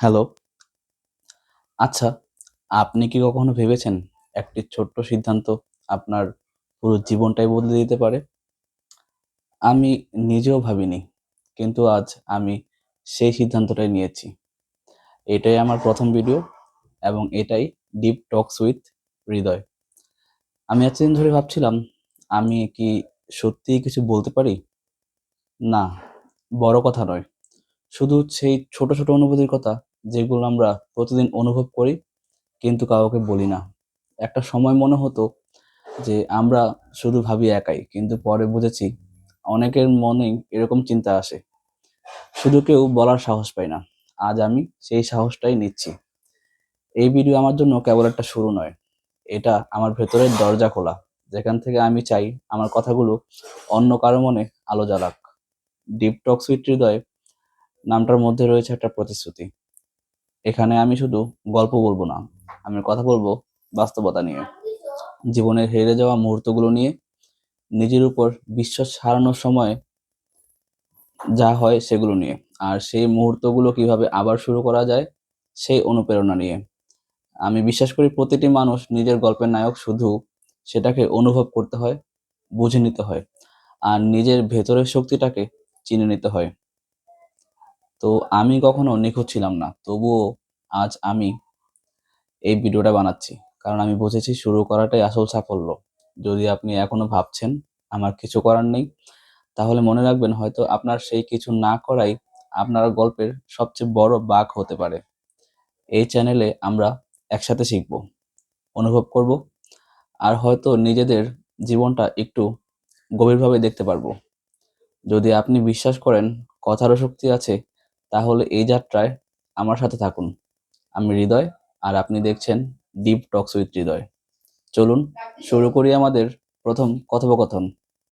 Hello. আচ্ছা, আপনি কি কখনো ভেবেছেন একটি ছোট্ট সিদ্ধান্ত আপনার পুরো জীবনটাই বদলে দিতে পারে? আমি নিজেও ভাবিনি। কিন্তু আজ আমি সেই সিদ্ধান্তটাই নিয়েছি। এটাই আমার প্রথম ভিডিও এবং এটাই ডিপ টকস উইথ হৃদয়। আমি এতদিন ধরে ভাবছিলাম আমি কি সত্যিই কিছু বলতে পারি? না, বড় কথা নয়। শুধু সেই ছোট, ছোট অনুভূতির কথা যেগুলো আমরা প্রতিদিন অনুভব করি কিন্তু কাউকে বলি না। একটা সময় মনে হতো যে আমরা শুধু ভাবি একাই। কিন্তু পরে বুঝেছি অনেকের মনেই এরকম চিন্তা আসে। শুধু কেউ বলার সাহস পায় না। আজ আমি সেই সাহসটাই নিচ্ছি। এই ভিডিও আমার জন্য কেবল একটা শুরু নয়। এটা আমার ভেতরের দরজা খোলা। যেখান থেকে আমি চাই আমার কথাগুলো অন্য কারও মনে আলো জ্বালাক। ডিপ টকস উইথ হৃদয় নামটার মধ্যে রয়েছে একটা প্রতিশ্রুতি। এখানে আমি শুধু গল্প বলব না, আমি কথা বলব বাস্তবতা নিয়ে। জীবনের হেরে যাওয়া মুহূর্তগুলো নিয়ে, নিজের উপর বিশ্বাস হারানোর সময় যা হয় সেগুলো নিয়ে। আর সেই মুহূর্তগুলো কীভাবে আবার শুরু করা যায় সেই অনুপ্রেরণা নিয়ে। আমি বিশ্বাস করি প্রতিটি মানুষ নিজের গল্পের নায়ক শুধু সেটাকে অনুভব করতে হয়, বুঝে নিতে হয়। আর নিজের ভেতরের শক্তিটাকে চিনে নিতে হয়। তো আমি কখনো নিখুঁত ছিলাম না। তবুও আজ আমি এই ভিডিওটা বানাচ্ছি। কারণ আমি বুঝেছি শুরু করাটাই আসল সাফল্য। যদি আপনি এখনও ভাবছেন আমার কিছু করার নেই, তাহলে মনে রাখবেন হয়তো আপনার সেই কিছু না করাই আপনার গল্পের সবচেয়ে বড় বাঁক হতে পারে। এই চ্যানেলে আমরা একসাথে শিখব, অনুভব করব আর হয়তো নিজেদের জীবনটা একটু গভীরভাবে দেখতে পারব। যদি আপনি বিশ্বাস করেন কথারও শক্তি আছে, তাহলে এই যাত্রায় আমার সাথে থাকুন। আমি হৃদয় আর আপনি দেখছেন ডিপ টকস উইথ হৃদয়। চলুন, শুরু করি আমাদের প্রথম কথোপকথন।